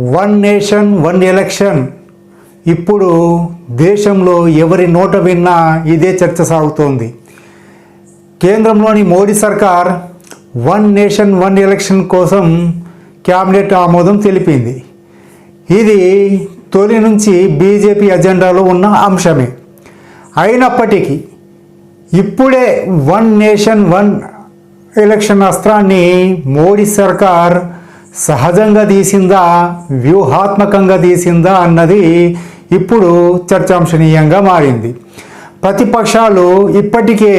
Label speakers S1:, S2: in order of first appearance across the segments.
S1: One nation one election. ఇప్పుడు దేశంలో ఎవరి నోట విన్నా ఇదే చర్చ సాగుతోంది. కేంద్రంలోని మోడీ సర్కార్ వన్ నేషన్ వన్ ఎలక్షన్ కోసం క్యాబినెట్ ఆమోదం తెలిపింది. ఇది తొలి నుంచి బీజేపీ అజెండాలో ఉన్న అంశమే. అయినప్పటికీ ఇప్పుడే వన్ నేషన్ వన్ ఎలక్షన్ అస్త్రాన్ని మోడీ సర్కార్ సహజంగా తీసిందా వ్యూహాత్మకంగా తీసిందా అన్నది ఇప్పుడు చర్చాంశనీయంగా మారింది. ప్రతిపక్షాలు ఇప్పటికే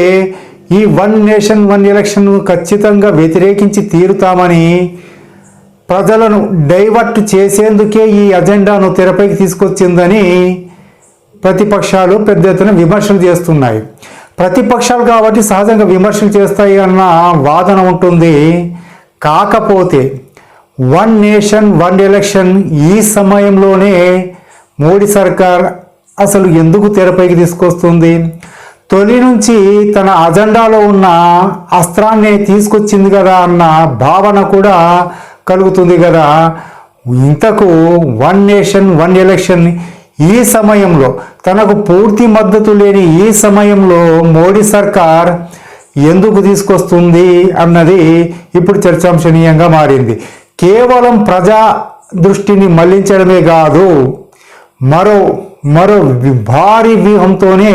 S1: ఈ వన్ నేషన్ వన్ ఎలక్షన్ ఖచ్చితంగా వ్యతిరేకించి తీరుతామని ప్రజలను డైవర్ట్ చేసేందుకే ఈ అజెండాను తెరపైకి తీసుకొచ్చిందని ప్రతిపక్షాలు పెద్ద ఎత్తున విమర్శలు చేస్తున్నాయి. ప్రతిపక్షాలు కాబట్టి సహజంగా విమర్శలు చేస్తాయి అన్న వాదన ఉంటుంది. కాకపోతే వన్ నేషన్ వన్ ఎలక్షన్ ఈ సమయంలోనే మోడీ సర్కార్ అసలు ఎందుకు తెరపైకి తీసుకొస్తుంది? తొలి నుంచి తన అజెండాలో ఉన్న అస్త్రాన్ని తీసుకొచ్చింది కదా అన్న భావన కూడా కలుగుతుంది కదా. ఇంతకు వన్ నేషన్ వన్ ఎలక్షన్ ఈ సమయంలో తనకు పూర్తి మద్దతు లేని ఈ సమయంలో మోడీ సర్కార్ ఎందుకు తీసుకొస్తుంది అన్నది ఇప్పుడు చర్చాంశనీయంగా మారింది. కేవలం ప్రజా దృష్టిని మళ్ళించడమే కాదు మరో మరో భారీ వ్యూహంతోనే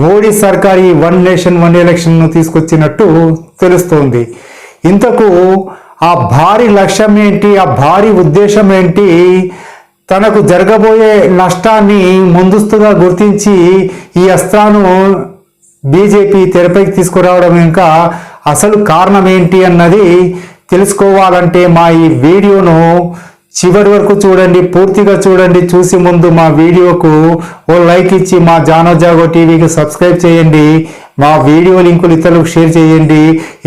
S1: మోడీ సర్కార్ ఈ వన్ నేషన్ వన్ ఎలక్షన్ను తీసుకొచ్చినట్టు తెలుస్తోంది. ఇంతకు ఆ భారీ లక్ష్యం ఏంటి ఆ భారీ ఉద్దేశం ఏంటి తనకు జరగబోయే నష్టాన్ని ముందస్తుగా గుర్తించి ఈ అస్త్రాను బీజేపీ తెరపైకి తీసుకురావడం ఇంకా అసలు కారణం ఏంటి అన్నది తెలుసుకోవాలంటే మా ఈ వీడియోను చివరి వరకు చూడండి పూర్తిగా చూడండి చూసి ముందు మా వీడియోకు ఓ లైక్ ఇచ్చి మా జానో జాగో టీవీకి సబ్స్క్రైబ్ చేయండి మా వీడియో లింకులు ఇతరులకు షేర్ చేయండి.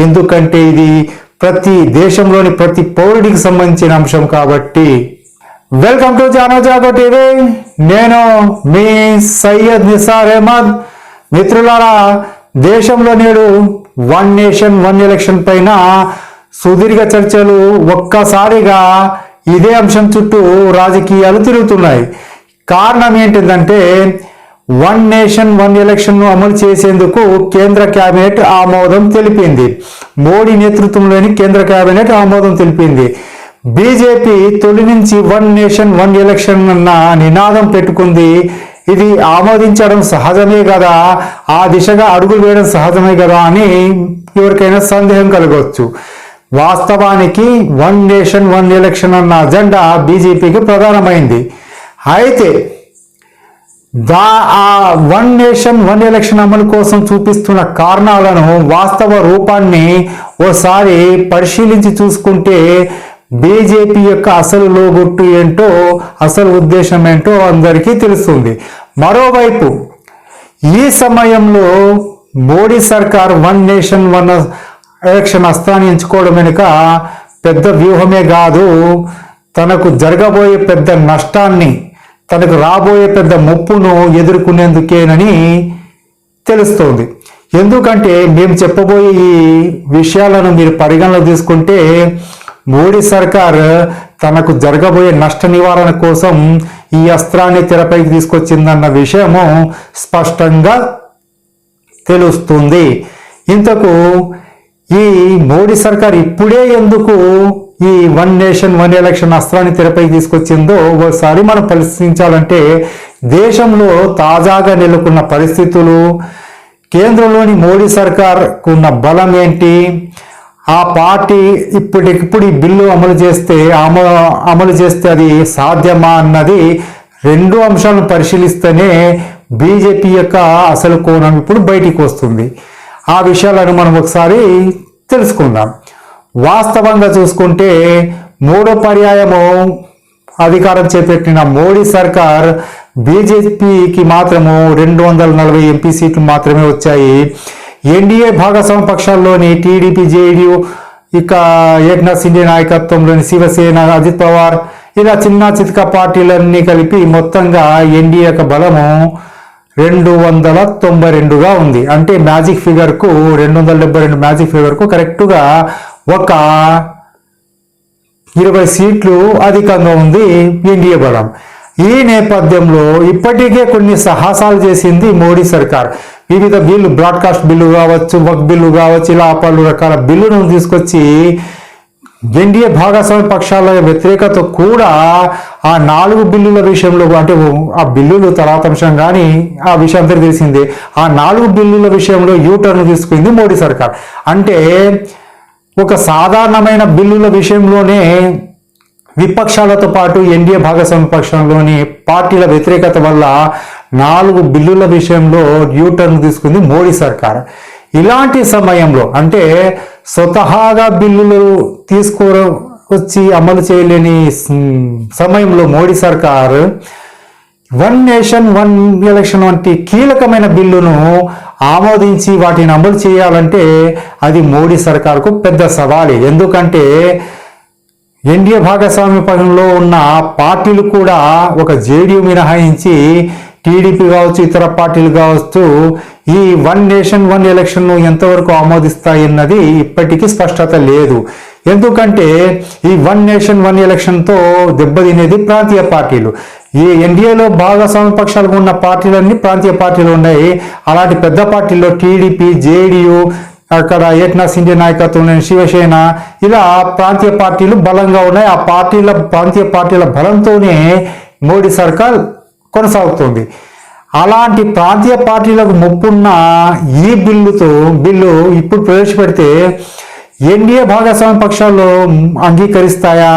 S1: ఎందుకంటే ఇది ప్రతి దేశంలోని ప్రతి పౌరుడికి సంబంధించిన అంశం కాబట్టి. Welcome to Jano Jago TV. నేను మీ సయ్యద్ నిసార్ అహ్మద్. మిత్రులారా దేశంలో నేడు వన్ నేషన్ వన్ ఎలక్షన్ పైన సుదీర్ఘ చర్చలు ఒక్కసారిగా ఇదే అంశం చుట్టూ రాజకీయాలు తిరుగుతున్నాయి. కారణం ఏంటిదంటే వన్ నేషన్ వన్ ఎలక్షన్ను అమలు చేసేందుకు కేంద్ర కేబినెట్ ఆమోదం తెలిపింది. మోడీ నేతృత్వంలోని కేంద్ర కేబినెట్ ఆమోదం తెలిపింది. బీజేపీ తొలి నుంచి వన్ నేషన్ వన్ ఎలక్షన్ అన్న నినాదం పెట్టుకుంది. ఇది ఆమోదించడం సహజమే కదా? ఆ దిశగా అడుగులు వేయడం సహజమే కదా అని ఎవరికైనా సందేహం కలగవచ్చు. వాస్తవానికి వన్ నేషన్ వన్ ఎలక్షన్ అన్న అజెండా బీజేపీకి ప్రధానమైంది. అయితే దా ఆ వన్ నేషన్ వన్ ఎలక్షన్ అమలు కోసం చూపిస్తున్న కారణాలను వాస్తవ రూపాన్ని ఓసారి పరిశీలించి చూసుకుంటే బీజేపీ యొక్క అసలు లోగొట్టు ఏంటో అసలు ఉద్దేశం ఏంటో అందరికీ తెలుస్తుంది. మరోవైపు ఈ సమయంలో మోడీ సర్కార్ వన్ నేషన్ వన్ ఎలక్షన్ అస్త్రాన్ని ఎంచుకోవడం వెనుక పెద్ద వ్యూహమే కాదు. తనకు జరగబోయే పెద్ద నష్టాన్ని తనకు రాబోయే పెద్ద ముప్పును ఎదుర్కొనేందుకేనని తెలుస్తోంది. ఎందుకంటే మేము చెప్పబోయే ఈ విషయాలను మీరు పరిగణలో తీసుకుంటే మోడీ సర్కార్ తనకు జరగబోయే నష్ట నివారణ కోసం ఈ అస్త్రాన్ని తెరపైకి తీసుకొచ్చిందన్న విషయము స్పష్టంగా తెలుస్తుంది. ఇంతకు ఈ మోడీ సర్కార్ ఇప్పుడే ఎందుకు ఈ వన్ నేషన్ వన్ ఎలక్షన్ అస్త్రాన్ని తెరపైకి తీసుకొచ్చిందో ఒకసారి మనం పరిశీలించాలంటే దేశంలో తాజాగా నెలకొన్న పరిస్థితులు కేంద్రంలోని మోడీ సర్కార్కు ఉన్న బలం ఏంటి ఆ పార్టీ ఇప్పటికిప్పుడు ఈ బిల్లు అమలు చేస్తే అమలు చేస్తే అది సాధ్యమా అన్నది రెండు అంశాలను పరిశీలిస్తేనే బీజేపీ యొక్క అసలు కోణం ఇప్పుడు బయటికి వస్తుంది. ఆ విషయాలను మనం ఒకసారి తెలుసుకుందాం. వాస్తవంగా చూసుకుంటే మూడో పర్యాయము అధికారం చేపట్టిన మోడీ సర్కార్ బీజేపీకి మాత్రము రెండు వందల నలభై ఎంపీ సీట్లు మాత్రమే వచ్చాయి. ఎన్డీఏ భాగస్వామ్య పక్షాల్లోని టీడీపీ జేడీయూ ఇక ఏక్నాథ్ సిండే నాయకత్వంలోని శివసేన అజిత్ పవార్ ఇలా చిన్న చితక పార్టీలన్నీ కలిపి మొత్తంగా ఎన్డీఏ యొక్క బలము రెండు వందల తొంభై రెండుగా ఉంది. అంటే మ్యాజిక్ ఫిగర్కు రెండు వందల డెబ్బై రెండు మ్యాజిక్ ఫిగర్కు కరెక్ట్గా ఒక ఇరవై సీట్లు అధికంగా ఉంది ఎన్డీఏ బలం. ఈ నేపథ్యంలో ఇప్పటికే కొన్ని సాహసాలు చేసింది మోడీ సర్కార్. వివిధ బిల్లు బ్రాడ్కాస్ట్ బిల్లు కావచ్చు వక్ బిల్లు కావచ్చు ఇలా పలు రకాల బిల్లును తీసుకొచ్చి ఎన్డీఏ భాగస్వామ్య పక్షాల వ్యతిరేకత కూడా ఆ నాలుగు బిల్లుల విషయంలో అంటే ఆ బిల్లులు తర్వాత అంశం కానీ ఆ విషయం అందరికీ తెలిసిందే. ఆ నాలుగు బిల్లుల విషయంలో యూటర్న్ తీసుకుంది మోడీ సర్కార్. అంటే ఒక సాధారణమైన బిల్లుల విషయంలోనే విపక్షాలతో పాటు ఎన్డీఏ భాగస్వామ్య పక్షంలోని పార్టీల వ్యతిరేకత వల్ల నాలుగు బిల్లుల విషయంలో యూటర్న్ తీసుకుంది మోడీ సర్కార్. ఇలాంటి సమయంలో అంటే స్వతహాగా బిల్లులు తీసుకో వచ్చి అమలు చేయలేని సమయంలో మోడీ సర్కార్ వన్ నేషన్ వన్ ఎలక్షన్ వంటి కీలకమైన బిల్లును ఆమోదించి వాటిని అమలు చేయాలంటే అది మోడీ సర్కార్కు పెద్ద సవాలే. ఎందుకంటే ఎన్డీఏ భాగస్వామ్య పదంలో ఉన్న పార్టీలు కూడా ఒక జేడీయూ మినహాయించి టీడీపీ కావచ్చు ఇతర పార్టీలు కావచ్చు ఈ వన్ నేషన్ వన్ ఎలక్షన్ ఎంతవరకు ఆమోదిస్తాయన్నది ఇప్పటికీ స్పష్టత లేదు. ఎందుకంటే ఈ వన్ నేషన్ వన్ ఎలక్షన్తో దెబ్బతినేది ప్రాంతీయ పార్టీలు. ఈ ఎన్డీఏలో భాగస్వామ్య పక్షాలుగా ఉన్న పార్టీలన్నీ ప్రాంతీయ పార్టీలు ఉన్నాయి. అలాంటి పెద్ద పార్టీల్లో టీడీపీ జేడీయూ అక్కడ ఏట్నాస్ సిండే నాయకత్వం శివసేన ఇలా ప్రాంతీయ పార్టీలు బలంగా ఉన్నాయి. ఆ పార్టీల ప్రాంతీయ పార్టీల బలంతోనే మోడీ సర్కార్ కొనసాగుతుంది. అలాంటి ప్రాంతీయ పార్టీలకు ముప్పున్న ఈ బిల్లుతో బిల్లు ఇప్పుడు ప్రవేశపెడితే ఎన్డీఏ భాగస్వామ్య పక్షాలు అంగీకరిస్తాయా?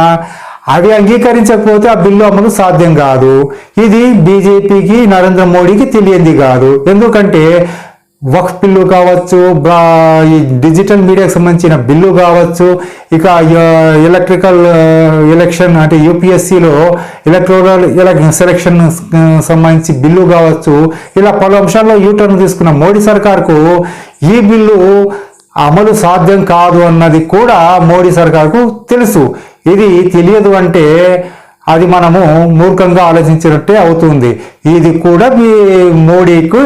S1: అవి అంగీకరించకపోతే ఆ బిల్లు అమలు సాధ్యం కాదు. ఇది బీజేపీకి నరేంద్ర మోడీకి తెలియంది కాదు. ఎందుకంటే వక్ బిల్లు కావచ్చు ఈ డిజిటల్ మీడియాకు సంబంధించిన బిల్లు కావచ్చు ఇక ఎలక్ట్రికల్ ఎలక్షన్ అంటే యూపీఎస్సిలో ఎలక్ట్రోరల్ సెలక్షన్ సంబంధించి బిల్లు కావచ్చు ఇలా పలు అంశాల్లో యూటర్న్ తీసుకున్న మోడీ సర్కార్కు ఈ బిల్లు అమలు సాధ్యం కాదు అన్నది కూడా మోడీ సర్కార్కు తెలుసు. ఇది తెలియదు అంటే అది మనము మూర్ఖంగా ఆలోచించినట్టే అవుతుంది. ఇది కూడా మీ మోడీకు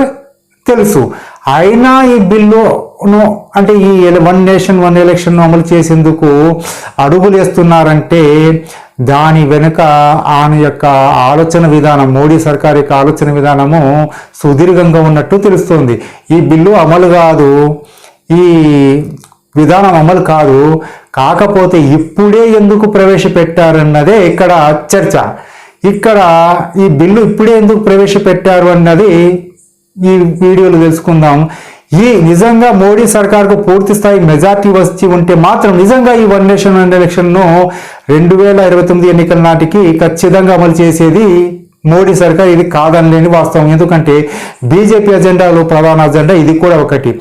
S1: తెలుసు. అయినా ఈ బిల్లును అంటే ఈ వన్ నేషన్ వన్ ఎలక్షన్ అమలు చేసేందుకు అడుగులు వేస్తున్నారంటే దాని వెనుక ఆయన యొక్క ఆలోచన విధానం మోడీ సర్కార్ యొక్క ఆలోచన విధానము సుదీర్ఘంగా ఉన్నట్టు తెలుస్తుంది. ఈ బిల్లు అమలు కాదు ఈ విధానం అమలు కాదు కాకపోతే ఇప్పుడే ఎందుకు ప్రవేశపెట్టారన్నదే ఇక్కడ చర్చ. ఇక్కడ ఈ బిల్లు ఇప్పుడే ఎందుకు ప్రవేశపెట్టారు అన్నది ఈ వీడియోలో తెలుసుకుందాం. ఈ నిజంగా మోడీ సర్కార్కు పూర్తి స్థాయి మెజార్టీ వచ్చి ఉంటే మాత్రం నిజంగా ఈ వన్ నేషన్ వన్ ఎలక్షన్ను రెండు వేల ఇరవై తొమ్మిది ఎన్నికల నాటికి ఖచ్చితంగా అమలు చేసేది మోడీ సర్కార్. ఇది కాదనలేని వాస్తవం. ఎందుకంటే బీజేపీ అజెండాలో ప్రధాన అజెండా ఇది కూడా ఒకటి.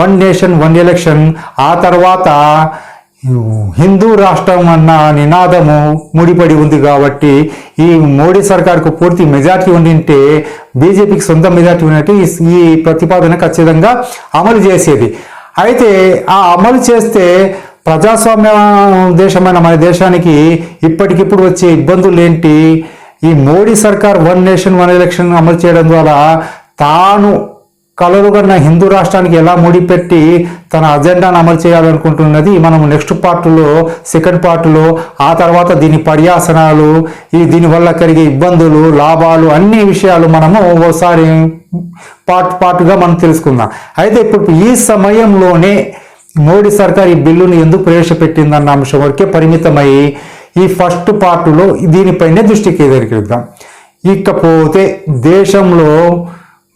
S1: One nation one election. ఆ తర్వాత హిందూ రాష్ట్రం అన్న నినాదము ముడిపడి ఉంది కాబట్టి ఈ మోడీ సర్కార్కు పూర్తి మెజార్టీ ఉండింటే బీజేపీకి సొంత మెజార్టీ ఉన్నట్టు ఈ ప్రతిపాదన ఖచ్చితంగా అమలు చేసేది. అయితే ఆ అమలు చేస్తే ప్రజాస్వామ్య దేశమైన మన దేశానికి ఇప్పటికిప్పుడు వచ్చే ఇబ్బందులు ఏంటి? ఈ మోడీ సర్కార్ వన్ నేషన్ వన్ ఎలక్షన్ అమలు చేయడం ద్వారా తాను కలలుగన్న హిందూ రాష్ట్రానికి ఎలా ముడిపెట్టి తన అజెండాను అమలు చేయాలనుకుంటున్నది మనం నెక్స్ట్ పార్ట్లో సెకండ్ పార్ట్లో ఆ తర్వాత దీని పర్యాసనాలు ఈ దీనివల్ల కలిగే ఇబ్బందులు లాభాలు అన్ని విషయాలు మనము ఓసారి పార్ట్ పార్ట్గా మనం తెలుసుకుందాం. అయితే ఇప్పుడు ఈ సమయంలోనే మోడీ సర్కార్ ఈ బిల్లును ఎందుకు ప్రవేశపెట్టిందన్న అంశం వరకే పరిమితమై ఈ ఫస్ట్ పార్ట్లో దీనిపైనే దృష్టి కేంద్రీకరిద్దాం. ఇకపోతే దేశంలో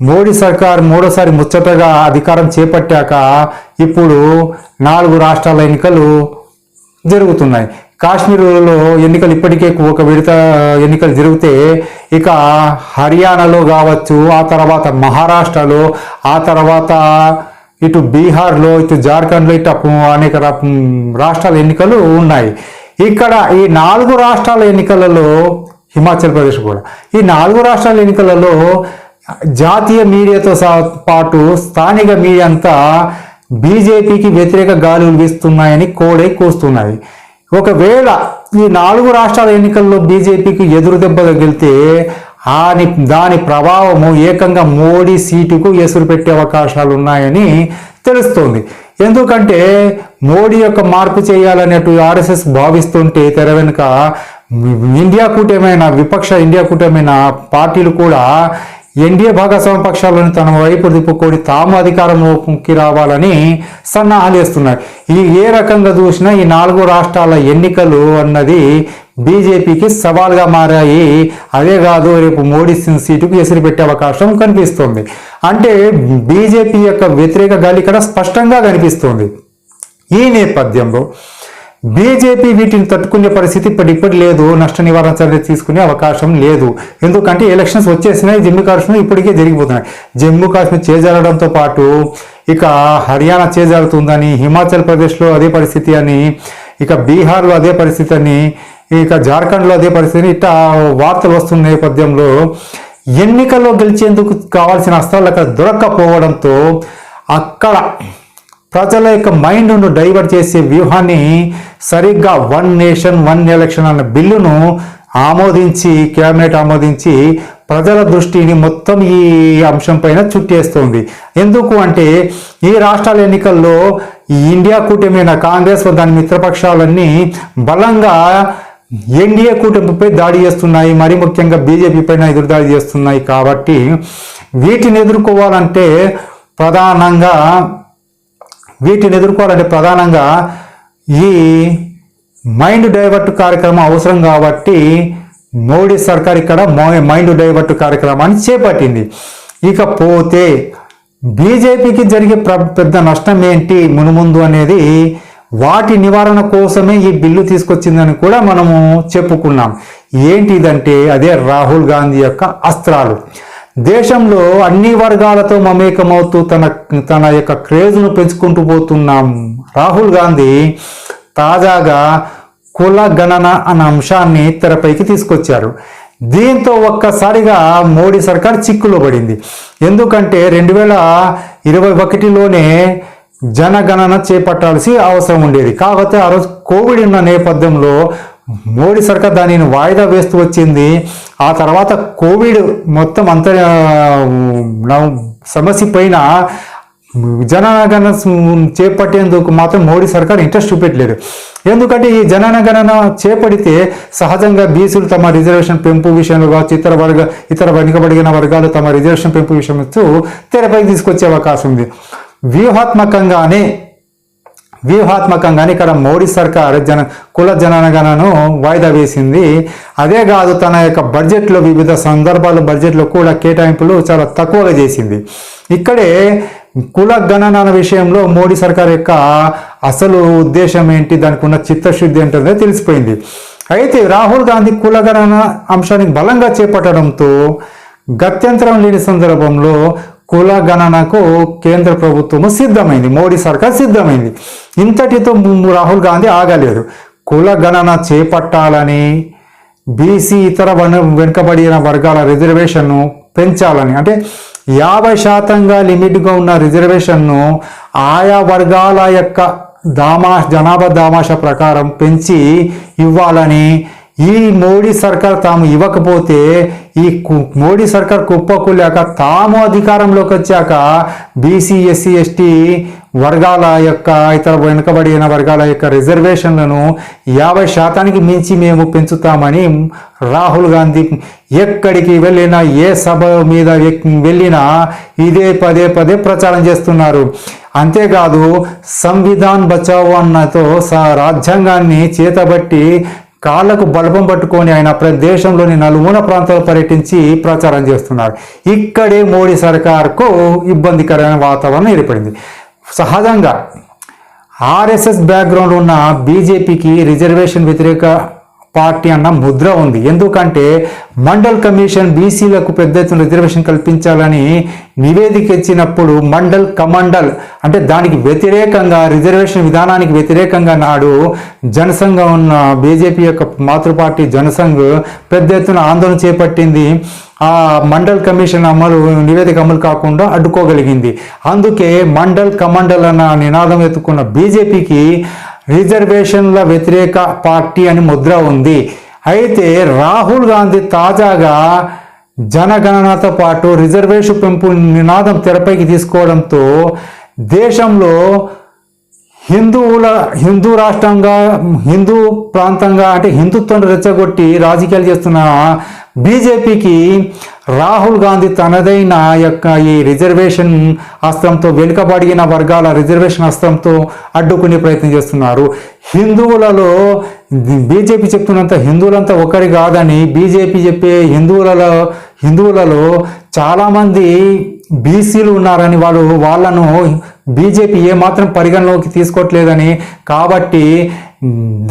S1: మోడీ సర్కార్ మూడోసారి ముచ్చటగా అధికారం చేపట్టాక ఇప్పుడు నాలుగు రాష్ట్రాల ఎన్నికలు జరుగుతున్నాయి. కాశ్మీర్లో ఎన్నికలు ఇప్పటికే ఒక విడత ఎన్నికలు జరిగితే ఇక హర్యానాలో కావచ్చు ఆ తర్వాత మహారాష్ట్రలో ఆ తర్వాత ఇటు బీహార్లో ఇటు జార్ఖండ్లో ఇటు అనేక రాష్ట్రాల ఎన్నికలు ఉన్నాయి. ఇక్కడ ఈ నాలుగు రాష్ట్రాల ఎన్నికలలో హిమాచల్ ప్రదేశ్ కూడా ఈ నాలుగు రాష్ట్రాల ఎన్నికలలో జాతీయ మీడియాతో పాటు స్థానిక మీడియా అంతా బీజేపీకి వ్యతిరేక గాలులు వీస్తున్నాయని కోడై కూస్తున్నాయి. ఒకవేళ ఈ నాలుగు రాష్ట్రాల ఎన్నికల్లో బీజేపీకి ఎదురు దెబ్బ తగిలితే ఆని దాని ప్రభావము ఏకంగా మోడీ సీటుకు ఎసురు పెట్టే అవకాశాలు ఉన్నాయని తెలుస్తోంది. ఎందుకంటే మోడీ యొక్క మార్పు చేయాలన్నట్టు ఆర్ఎస్ఎస్ భావిస్తుంటే తెర వెనుక ఇండియా కూటమైన విపక్ష ఇండియా కూటమైన పార్టీలు కూడా ఎన్డీఏ భాగస్వామ్య పక్షాలను తన వైపు దిప్పుకొని తాము అధికారంలోకి రావాలని సన్నాహాలు చేస్తున్నారు ఈ ఏ రకంగా చూసినా ఈ నాలుగు రాష్ట్రాల ఎన్నికలు అన్నది బీజేపీకి సవాల్గా మారాయి. అదే కాదు రేపు మోడీ సీటుకు ఎసురు పెట్టే అవకాశం కనిపిస్తుంది. అంటే బీజేపీ యొక్క వ్యతిరేక గాలి ఇక్కడ స్పష్టంగా కనిపిస్తుంది. ఈ నేపథ్యంలో బీజేపీ వీటిని తట్టుకునే పరిస్థితి ఇప్పటికిప్పుడు లేదు. నష్ట నివారణ చర్యలు తీసుకునే అవకాశం లేదు. ఎందుకంటే ఎలక్షన్స్ వచ్చేసినాయి. జమ్మూ కాశ్మీర్ ఇప్పటికే జరిగిపోతున్నాయి. జమ్మూ కాశ్మీర్ చేజారడంతో పాటు ఇక హర్యానా చేజారుతుందని హిమాచల్ ప్రదేశ్లో అదే పరిస్థితి అని ఇక బీహార్లో అదే పరిస్థితి అని ఇక జార్ఖండ్లో అదే పరిస్థితి ఇట్లా వార్తలు వస్తున్న నేపథ్యంలో ఎన్నికల్లో గెలిచేందుకు కావాల్సిన అస్త్రాలు అక్కడ దొరక్కపోవడంతో అక్కడ ప్రజల యొక్క మైండ్ను డైవర్ట్ చేసే వ్యూహాన్ని సరిగ్గా వన్ నేషన్ వన్ ఎలక్షన్ అన్న బిల్లును ఆమోదించి కేబినెట్ ఆమోదించి ప్రజల దృష్టిని మొత్తం ఈ అంశం పైన చుట్టేస్తుంది. ఎందుకు అంటే ఈ రాష్ట్రాల ఎన్నికల్లో ఈ ఇండియా కూటమైన కాంగ్రెస్ దాని మిత్రపక్షాలన్నీ బలంగా ఎన్డీఏ కూటమిపై దాడి చేస్తున్నాయి. మరి ముఖ్యంగా బీజేపీ పైన ఎదురుదాడి చేస్తున్నాయి. కాబట్టి వీటిని ఎదుర్కోవాలంటే ప్రధానంగా వీటిని ఎదుర్కోవాలంటే ప్రధానంగా ఈ మైండ్ డైవర్ట్ కార్యక్రమం అవసరం కాబట్టి మోడీ సర్కార్ ఇక్కడ మో- మైండ్ డైవర్ట్ కార్యక్రమాన్ని చేపట్టింది. ఇకపోతే బీజేపీకి జరిగే ప్ర- పెద్ద నష్టం ఏంటి మునుముందు అనేది వాటి నివారణ కోసమే ఈ బిల్లు తీసుకొచ్చిందని కూడా మనము చెప్పుకున్నాం. ఏంటిదంటే అదే రాహుల్ గాంధీ యొక్క అస్త్రాలు. దేశంలో అన్ని వర్గాలతో మమేకమవుతూ తన తన యొక్క క్రేజ్ను పెంచుకుంటూ పోతున్నాం రాహుల్ గాంధీ తాజాగా కుల గణన అన్న అంశాన్ని తెరపైకి తీసుకొచ్చారు. దీంతో ఒక్కసారిగా మోడీ సర్కార్ చిక్కులో పడింది. ఎందుకంటే రెండు వేల ఇరవై ఒకటిలోనే జనగణన చేపట్టాల్సి అవసరం ఉండేది. కాకపోతే ఆ రోజు కోవిడ్ ఉన్న నేపథ్యంలో మోడీ సర్కార్ దానిని వాయిదా వేస్తూ వచ్చింది. ఆ తర్వాత కోవిడ్ మొత్తం అంత సమస్య పైన జనగణన చేపట్టేందుకు మాత్రం మోడీ సర్కార్ ఇంట్రెస్ట్ చూపెట్టలేదు. ఎందుకంటే ఈ జనగణన చేపడితే సహజంగా బీసీలు తమ రిజర్వేషన్ పెంపు విషయంలో కావచ్చు ఇతర వర్గ ఇతర వెనుకబడిన వర్గాలు తమ రిజర్వేషన్ పెంపు విషయం తెరపైకి తీసుకొచ్చే అవకాశం ఉంది. వ్యూహాత్మకంగానే వ్యూహాత్మకంగానే ఇక్కడ మోడీ సర్కార్ జన కుల జనగణను వాయిదా వేసింది. అదే కాదు తన యొక్క బడ్జెట్లో వివిధ సందర్భాలు బడ్జెట్లో కూడా కేటాయింపులు చాలా తక్కువగా చేసింది. ఇక్కడే కుల గణన విషయంలో మోడీ సర్కార్ యొక్క అసలు ఉద్దేశం ఏంటి దానికి ఉన్న చిత్తశుద్ధి ఏంటనే తెలిసిపోయింది. అయితే రాహుల్ గాంధీ కుల గణన అంశాన్ని బలంగా చేపట్టడంతో గత్యంతరం లేని సందర్భంలో కుల గణనకు కేంద్ర ప్రభుత్వము సిద్ధమైంది. మోడీ సర్కార్ సిద్ధమైంది. ఇంతటితో రాహుల్ గాంధీ ఆగలేదు. కుల గణన చేపట్టాలని బీసీ ఇతర వెనుకబడిన వర్గాల రిజర్వేషన్ను పెంచాలని. అంటే యాభై శాతంగా లిమిట్గా ఉన్న రిజర్వేషన్ను ఆయా వర్గాల యొక్క దామా జనాభా దామాష ప్రకారం పెంచి ఇవ్వాలని ఈ మోడీ సర్కార్ తాము ఇవ్వకపోతే ఈ కు- మోడీ సర్కార్ కుప్పకూలేక తాము అధికారంలోకి వచ్చాక బీసీ ఎస్సీ ఎస్టీ వర్గాల యొక్క ఇతర వెనుకబడిన వర్గాల యొక్క రిజర్వేషన్లను యాభై శాతానికి మించి మేము పెంచుతామని రాహుల్ గాంధీ ఎక్కడికి వెళ్ళినా ఏ సభ మీద వెళ్ళినా ఇదే పదే పదే ప్రచారం చేస్తున్నారు. అంతేకాదు సంవిధాన్ బచావో అన్నతో రాజ్యాంగాన్ని చేతబట్టి కాళ్ళకు బలపం పట్టుకొని ఆయన దేశంలోని నలుమూల ప్రాంతాలు పర్యటించి ప్రచారం చేస్తున్నారు. ఇక్కడే మోడీ సర్కార్కు ఇబ్బందికరమైన వాతావరణం ఏర్పడింది. సహజంగా ఆర్ఎస్ఎస్ బ్యాక్గ్రౌండ్ ఉన్న బీజేపీకి రిజర్వేషన్ వ్యతిరేక పార్టీ అన్న ముద్ర ఉంది. ఎందుకంటే మండల్ కమిషన్ బీసీలకు పెద్ద ఎత్తున రిజర్వేషన్ కల్పించాలని నివేదిక ఇచ్చినప్పుడు మండల్ కమండల్ అంటే దానికి వ్యతిరేకంగా రిజర్వేషన్ విధానానికి వ్యతిరేకంగా నాడు జనసంఘ ఉన్న బీజేపీ యొక్క మాతృ పార్టీ జనసంఘ్ పెద్ద ఎత్తున ఆందోళన చేపట్టింది. ఆ మండల్ కమిషన్ అమలు నివేదిక అమలు కాకుండా అడ్డుకోగలిగింది. అందుకే మండల్ కమండల్ అన్న నినాదం ఎత్తుకున్న బీజేపీకి రిజర్వేషన్ల వ్యతిరేక పార్టీ అని ముద్ర ఉంది. అయితే రాహుల్ గాంధీ తాజాగా జనగణనతో పాటు రిజర్వేషన్ పెంపు నినాదం తెరపైకి తీసుకోవడంతో దేశంలో హిందువుల హిందూ రాష్ట్రంగా హిందూ ప్రాంతంగా అంటే హిందుత్వం రెచ్చగొట్టి రాజకీయాలు చేస్తున్న బీజేపీకి రాహుల్ గాంధీ తనదైన యొక్క ఈ రిజర్వేషన్ అస్త్రంతో వెనుకబడిన వర్గాల రిజర్వేషన్ అస్త్రంతో అడ్డుకునే ప్రయత్నం చేస్తున్నారు. హిందువులలో బీజేపీ చెప్తున్నంత హిందువులంతా ఒకరి కాదని బీజేపీ చెప్పే హిందువులలో హిందువులలో చాలామంది బీసీలు ఉన్నారని వాళ్ళు వాళ్ళను బీజేపీ ఏమాత్రం పరిగణలోకి తీసుకోవట్లేదని. కాబట్టి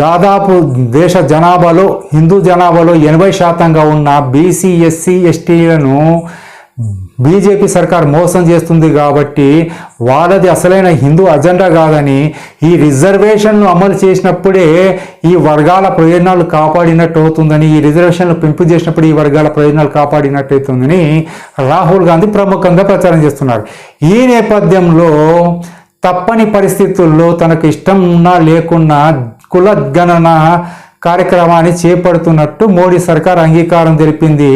S1: దాదాపు దేశ జనాభాలో హిందూ జనాభాలో ఎనభై శాతంగా ఉన్న బీసీ ఎస్సీ ఎస్టీలను బీజేపీ సర్కార్ మోసం చేస్తుంది కాబట్టి వాళ్ళది అసలైన హిందూ అజెండా కాదని ఈ రిజర్వేషన్ను అమలు చేసినప్పుడే ఈ వర్గాల ప్రయోజనాలు కాపాడినట్టు అవుతుందని ఈ రిజర్వేషన్లు పెంపు చేసినప్పుడు ఈ వర్గాల ప్రయోజనాలు కాపాడినట్టు అవుతుందని రాహుల్ గాంధీ ప్రముఖంగా ప్రచారం చేస్తున్నారు. ఈ నేపథ్యంలో తప్పని పరిస్థితుల్లో తనకు ఇష్టం ఉన్నా లేకున్నా కుల గణన కార్యక్రమాన్ని చేపడుతున్నట్టు మోడీ సర్కార్ అంగీకారం తెలిపింది.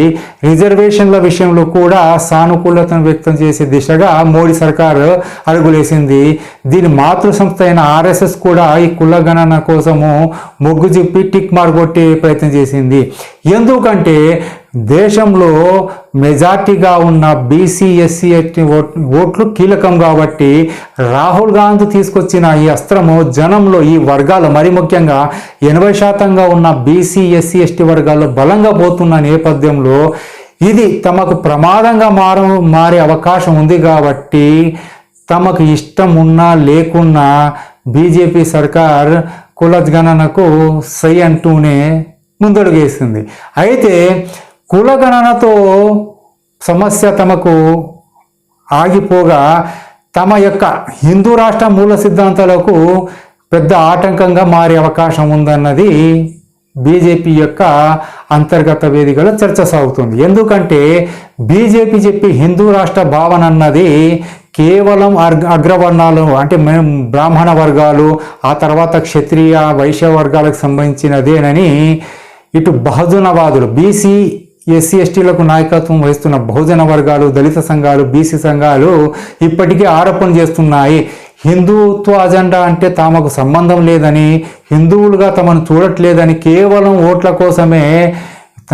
S1: రిజర్వేషన్ల విషయంలో కూడా సానుకూలతను వ్యక్తం చేసే దిశగా మోడీ సర్కార్ అడుగులేసింది. దీని మాతృ సంస్థ అయిన ఆర్ఎస్ఎస్ కూడా ఈ కుల గణన కోసము మొగ్గు చెప్పి టిక్ మార్గొట్టే ప్రయత్నం చేసింది. ఎందుకంటే దేశంలో మెజార్టీగా ఉన్న బీసీ ఎస్సీ ఓట్లు కీలకం కాబట్టి రాహుల్ గాంధీ తీసుకొచ్చిన ఈ అస్త్రము జనంలో ఈ వర్గాలు మరి ముఖ్యంగా ఎనభై శాతంగా ఉన్న బీసీ ఎస్సీ ఎస్టీ వర్గాల్లో బలంగా పోతున్న నేపథ్యంలో ఇది తమకు ప్రమాదంగా మార మారే అవకాశం ఉంది కాబట్టి తమకు ఇష్టం ఉన్నా లేకున్నా బీజేపీ సర్కార్ కులగణనకు సై అంటూనే ముందడుగేసింది. అయితే కులగణనతో సమస్య తమకు ఆగిపోగా తమ యొక్క హిందూ రాష్ట్ర మూల సిద్ధాంతాలకు పెద్ద ఆటంకంగా మారే అవకాశం ఉందన్నది బీజేపీ యొక్క అంతర్గత వేదికలో చర్చ సాగుతుంది. ఎందుకంటే బీజేపీ చెప్పి హిందూ రాష్ట్ర భావన అన్నది కేవలం అగ్రవర్ణాలు అంటే మేము బ్రాహ్మణ వర్గాలు ఆ తర్వాత క్షత్రియ వైశ్య వర్గాలకు సంబంధించినదేనని ఇటు బహుజనవాదులు బీసీ ఎస్సీ ఎస్టీలకు నాయకత్వం వహిస్తున్న బహుజన వర్గాలు దళిత సంఘాలు బీసీ సంఘాలు ఇప్పటికీ ఆరోపణ చేస్తున్నాయి. హిందుత్వ అజెండా అంటే తమకు సంబంధం లేదని హిందువులుగా తమను చూడట్లేదని కేవలం ఓట్ల కోసమే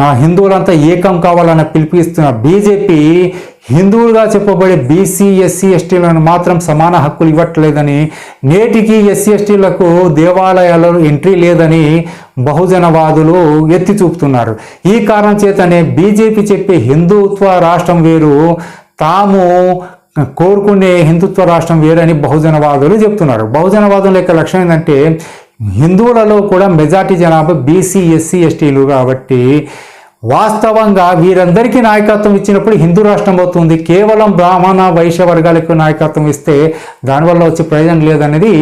S1: హిందువులంతా ఏకం కావాలని పిలిపిస్తున్న బీజేపీ హిందువులుగా చెప్పబడే బీసీ ఎస్సీ ఎస్టీలను మాత్రం సమాన హక్కులు ఇవ్వట్లేదని నేటికి ఎస్సీ ఎస్టీలకు దేవాలయాలలో ఎంట్రీ లేదని బహుజనవాదులు ఎత్తి చూపుతున్నారు. ఈ కారణం చేతనే బీజేపీ చెప్పే హిందుత్వ రాష్ట్రం వేరు తాము కోరుకునే హిందుత్వ రాష్ట్రం వేరని బహుజనవాదులు చెప్తున్నారు. బహుజనవాదుల యొక్క లక్ష్యం ఏంటంటే హిందువులలో కూడా మెజార్టీ జనాభా బీసీ ఎస్సీ ఎస్టీలు కాబట్టి వాస్తవంగా వీరందరికీ నాయకత్వం ఇచ్చినప్పుడు హిందూ రాష్ట్రం అవుతుంది. కేవలం బ్రాహ్మణ వైశ్య వర్గాలకు నాయకత్వం ఇస్తే దానివల్ల వచ్చే ప్రయోజనం లేదనేది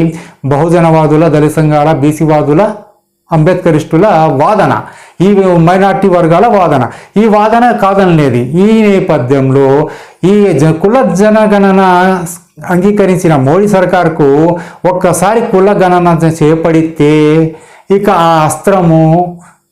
S1: బహుజనవాదుల దళిత సంఘాల బీసీవాదుల అంబేద్కరిస్టుల వాదన. ఈ మైనార్టీ వర్గాల వాదన. ఈ వాదన కాదనలేదు ఈ నేపథ్యంలో ఈ జ- కుల జనగణన అంగీకరించిన మోడీ సర్కార్కు ఒక్కసారి కుల గణన చేపడితే ఇక ఆ అస్త్రము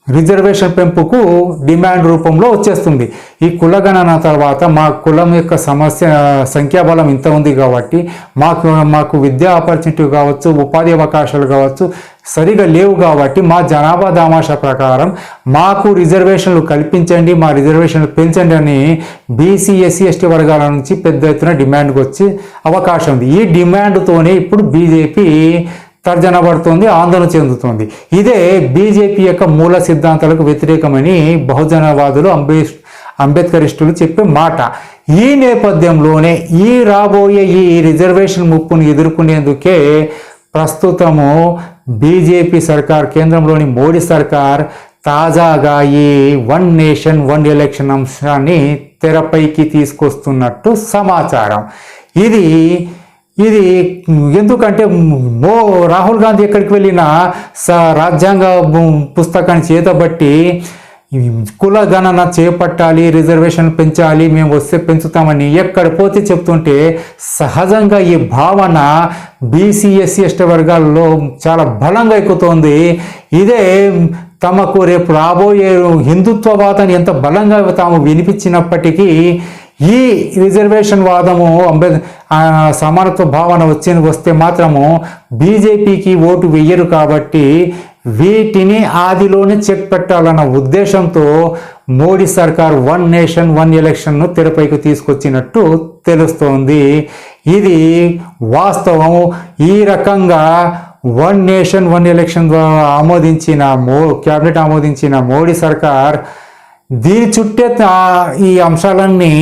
S1: రిజర్వేషన్ పెంపుకు డిమాండ్ రూపంలో వచ్చేస్తుంది. ఈ కులగణన తర్వాత మా కులం యొక్క సమస్య సంఖ్యాబలం ఇంత ఉంది కాబట్టి మాకు మాకు విద్యా ఆపర్చునిటీ కావచ్చు ఉపాధి అవకాశాలు కావచ్చు సరిగా లేవు కాబట్టి మా జనాభా దామాషా ప్రకారం మాకు రిజర్వేషన్లు కల్పించండి మా రిజర్వేషన్లు పెంచండి అని బీసీ ఎస్సీ ఎస్టీ వర్గాల నుంచి పెద్ద ఎత్తున డిమాండ్కి వచ్చే అవకాశం ఉంది. ఈ డిమాండ్తోనే ఇప్పుడు బీజేపీ తర్జన పడుతుంది ఆందోళన చెందుతుంది. ఇదే బీజేపీ యొక్క మూల సిద్ధాంతాలకు వ్యతిరేకమని బహుజనవాదులు అంబేష్ అంబేద్కరిస్టులు చెప్పే మాట. ఈ నేపథ్యంలోనే ఈ రాబోయే ఈ రిజర్వేషన్ ముప్పును ఎదుర్కొనేందుకే ప్రస్తుతము బీజేపీ సర్కార్ కేంద్రంలోని మోడీ సర్కార్ తాజాగా ఈ వన్ నేషన్ వన్ ఎలక్షన్ అంశాన్ని తెరపైకి తీసుకొస్తున్నట్టు సమాచారం. ఇది ఇది ఎందుకంటే మో రాహుల్ గాంధీ ఎక్కడికి వెళ్ళినా స రాజ్యాంగ పుస్తకాన్ని చేతబట్టి కుల గణన చేపట్టాలి రిజర్వేషన్ పెంచాలి మేము వస్తే పెంచుతామని ఎక్కడ పోతే చెప్తుంటే సహజంగా ఈ భావన బీసీ ఎస్సీ ఎస్టీ వర్గాల్లో చాలా బలంగా ఎక్కుతోంది. ఇదే తమకు రేపు రాబోయే హిందుత్వవాదాన్ని ఎంత బలంగా తాము వినిపించినప్పటికీ ఈ రిజర్వేషన్ వాదము అంబేద్ ఆ, సమానత్వ భావన వచ్చే వస్తే మాత్రము బీజేపీకి ఓటు వెయ్యరు కాబట్టి వీటిని ఆదిలోనే చెక్ పెట్టాలన్న ఉద్దేశంతో మోడీ సర్కార్ వన్ నేషన్ వన్ ఎలక్షన్ను తెరపైకి తీసుకొచ్చినట్టు తెలుస్తోంది. ఇది వాస్తవం ఈ రకంగా వన్ నేషన్ వన్ ఎలక్షన్ ద్వారా ఆమోదించిన మో క్యాబినెట్ ఆమోదించిన మోడీ సర్కార్ దీని చుట్టే ఈ అంశాలన్నీ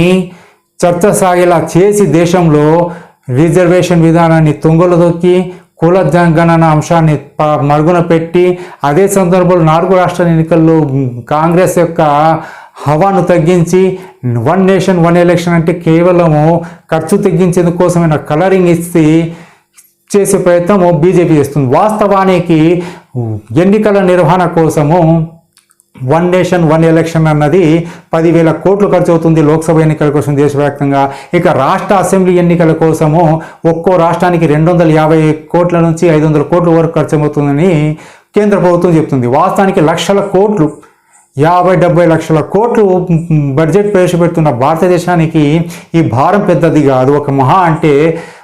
S1: చర్చ సాగేలా చేసి దేశంలో రిజర్వేషన్ విధానాన్ని తుంగలు తొక్కి కుల జనగణన అంశాన్ని మరుగున పెట్టి అదే సందర్భంలో నాలుగు రాష్ట్ర ఎన్నికల్లో కాంగ్రెస్ యొక్క హవాను తగ్గించి వన్ నేషన్ వన్ ఎలక్షన్ అంటే కేవలము ఖర్చు తగ్గించేందుకు కోసమైన కలరింగ్ ఇచ్చి చేసే ప్రయత్నం బీజేపీ చేస్తుంది. వాస్తవానికి ఎన్నికల నిర్వహణ కోసము వన్ నేషన్ వన్ ఎలక్షన్ అన్నది పదివేల కోట్లు ఖర్చు అవుతుంది లోక్సభ ఎన్నికల కోసం దేశవ్యాప్తంగా. ఇక రాష్ట్ర అసెంబ్లీ ఎన్నికల కోసము ఒక్కో రాష్ట్రానికి రెండు వందల యాభై కోట్ల నుంచి ఐదు వందల కోట్ల వరకు ఖర్చు అవుతుందని కేంద్ర ప్రభుత్వం చెప్తుంది. వాస్తవానికి లక్షల కోట్లు యాభై డెబ్బై లక్షల కోట్లు బడ్జెట్ ప్రవేశపెడుతున్న భారతదేశానికి ఈ భారం పెద్దది కాదు. ఒక మహా అంటే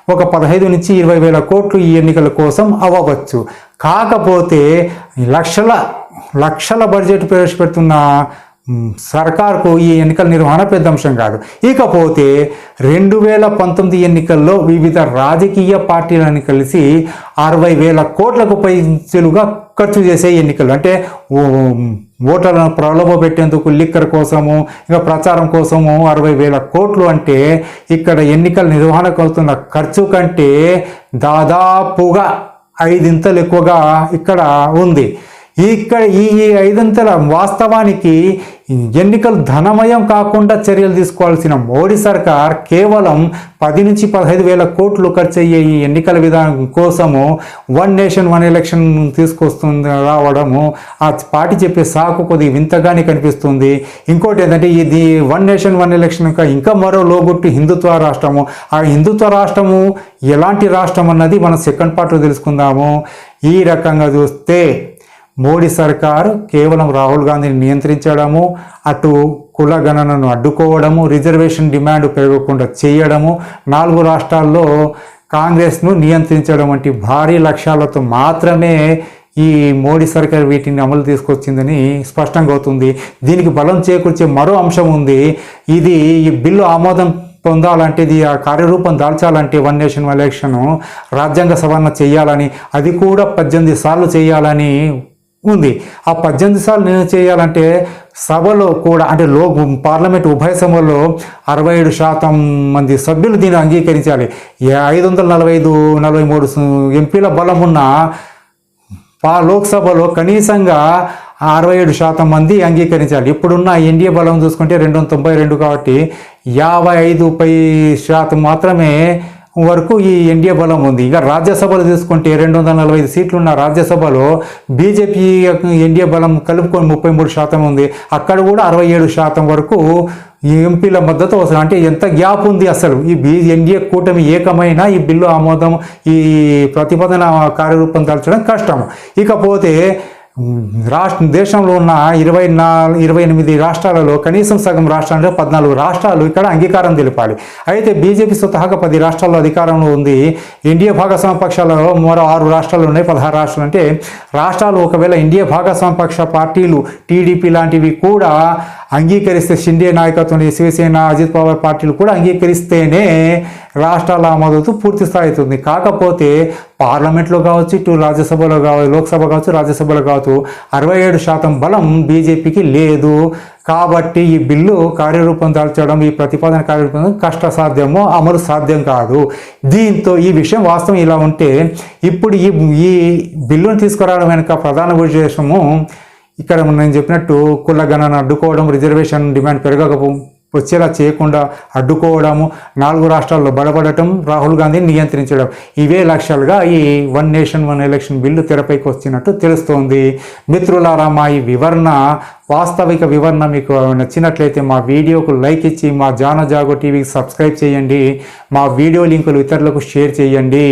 S1: ఒక పదహైదు నుంచి ఇరవై వేల కోట్లు ఈ ఎన్నికల కోసం అవ్వవచ్చు. కాకపోతే లక్షల లక్షల బడ్జెట్ ప్రవేశపెడుతున్న సర్కార్కు ఈ ఎన్నికల నిర్వహణ పెద్ద అంశం కాదు. ఇకపోతే రెండు వేల పంతొమ్మిది ఎన్నికల్లో వివిధ రాజకీయ పార్టీలను కలిసి అరవై వేల కోట్లకు పైసలుగా ఖర్చు చేసే ఎన్నికలు. అంటే ఓ ఓటర్లను ప్రలోభ పెట్టేందుకు లిక్కర్ కోసము ఇంకా ప్రచారం కోసము అరవై వేల కోట్లు అంటే ఇక్కడ ఎన్నికల నిర్వహణకు అవుతున్న ఖర్చు కంటే దాదాపుగా ఐదింతలు ఎక్కువగా ఇక్కడ ఉంది. ఇక్కడ ఈ ఈ ఐదంతల వాస్తవానికి ఎన్నికలు ధనమయం కాకుండా చర్యలు తీసుకోవాల్సిన మోడీ సర్కార్ కేవలం పది నుంచి పదహైదు వేల కోట్లు ఖర్చు అయ్యే ఈ ఎన్నికల విధానం కోసము వన్ నేషన్ వన్ ఎలక్షన్ తీసుకొస్తుంది రావడము. ఆ పార్టీ చెప్పే సాకు కొద్దిగా వింతగానే కనిపిస్తుంది. ఇంకోటి ఏంటంటే ఇది వన్ నేషన్ వన్ ఎలక్షన్ ఇంకా ఇంకా మరో లోగొట్టు హిందుత్వ రాష్ట్రము. ఆ హిందుత్వ రాష్ట్రము ఎలాంటి రాష్ట్రం అన్నది మనం సెకండ్ పార్ట్లో తెలుసుకుందాము. ఈ రకంగా చూస్తే మోడీ సర్కారు కేవలం రాహుల్ గాంధీని నియంత్రించడము అటు కుల గణనను అడ్డుకోవడము రిజర్వేషన్ డిమాండ్ పెరగకుండా చేయడము నాలుగు రాష్ట్రాల్లో కాంగ్రెస్ను నియంత్రించడం వంటి భారీ లక్ష్యాలతో మాత్రమే ఈ మోడీ సర్కార్ వీటిని అమలు తీసుకొచ్చిందని స్పష్టంగా అవుతుంది. దీనికి బలం చేకూర్చే మరో అంశం ఉంది. ఇది ఈ బిల్లు ఆమోదం పొందాలంటే ఇది ఆ కార్యరూపం దాల్చాలంటే వన్ నేషన్ వన్ ఎలక్షన్ రాజ్యాంగ సవరణ చేయాలని అది కూడా పద్దెనిమిది సార్లు చేయాలని ఉంది. ఆ పద్దెనిమిది సార్లు నేను చేయాలంటే సభలో కూడా అంటే లో పార్లమెంట్ ఉభయ సభలో అరవై ఏడు శాతం మంది సభ్యులు దీన్ని అంగీకరించాలి. ఐదు వందల నలభై ఐదు నలభై మూడు ఎంపీల బలం ఉన్న పా లోక్సభలో కనీసంగా అరవై ఏడు శాతం మంది అంగీకరించాలి. ఇప్పుడున్న ఎన్డీఏ బలం చూసుకుంటే రెండు వందల తొంభై రెండు కాబట్టి యాభై ఐదు పై శాతం మాత్రమే వరకు ఈ ఎన్డీఏ బలం ఉంది. ఇక రాజ్యసభలో తీసుకుంటే రెండు వందల నలభై ఐదు సీట్లు ఉన్న రాజ్యసభలో బీజేపీ ఎన్డీఏ బలం కలుపుకొని ముప్పై మూడు శాతం ఉంది. అక్కడ కూడా అరవై ఏడు శాతం వరకు ఈ ఎంపీల మద్దతు అవసరం అంటే ఎంత గ్యాప్ ఉంది అసలు? ఈ బీ ఎన్డీఏ కూటమి ఏకమైన ఈ బిల్లు ఆమోదం ఈ ప్రతిపాదన కార్యరూపం దాల్చడం కష్టం. ఇకపోతే రాష్ట్ర దేశంలో ఉన్న ఇరవై నాలుగు ఇరవై ఎనిమిది రాష్ట్రాలలో కనీసం సగం రాష్ట్రాల్లో పద్నాలుగు రాష్ట్రాలు ఇక్కడ అంగీకారం తెలిపాలి. అయితే బీజేపీ స్వతహాగా పది రాష్ట్రాల్లో అధికారంలో ఉంది. ఇండియా భాగస్వామ్య పక్షాలలో మరో ఆరు రాష్ట్రాలు ఉన్నాయి. పదహారు రాష్ట్రాలు అంటే రాష్ట్రాలు ఒకవేళ ఇండియా భాగస్వామ్య పక్ష పార్టీలు టీడీపీ లాంటివి కూడా అంగీకరిస్తే షిండే నాయకత్వం శివసేన అజిత్ పవార్ పార్టీలు కూడా అంగీకరిస్తేనే రాష్ట్రాల మద్దతు పూర్తి స్థాయి అవుతుంది కాకపోతే పార్లమెంట్లో కావచ్చు ఇటు రాజ్యసభలో కావచ్చు లోక్సభ కావచ్చు రాజ్యసభలో కావచ్చు అరవై ఏడు శాతం బలం బీజేపీకి లేదు. కాబట్టి ఈ బిల్లు కార్యరూపం దాల్చడం ఈ ప్రతిపాదన కార్యరూపం కష్టసాధ్యమో అమలు సాధ్యం కాదు. దీంతో ఈ విషయం వాస్తవం ఇలా ఉంటే ఇప్పుడు ఈ ఈ బిల్లును తీసుకురావడం వెనుక ప్రధాన ఉద్దేశము ఇక్కడ నేను చెప్పినట్టు కుల గణన అడ్డుకోవడం రిజర్వేషన్ డిమాండ్ పెరగకపో వచ్చేలా చేయకుండా అడ్డుకోవడము నాలుగు రాష్ట్రాల్లో బలపడటం రాహుల్ గాంధీని నియంత్రించడం. ఇవే లక్ష్యాలుగా ఈ one nation one election bill తెరపైకి వచ్చినట్టు తెలుస్తోంది. మిత్రులారా మా ఈ వివరణ వాస్తవిక వివరణ మీకు నచ్చినట్లయితే మా వీడియోకు లైక్ ఇచ్చి మా జానజాగో టీవీకి సబ్స్క్రైబ్ చేయండి. మా వీడియో లింకులు ఇతరులకు షేర్ చేయండి.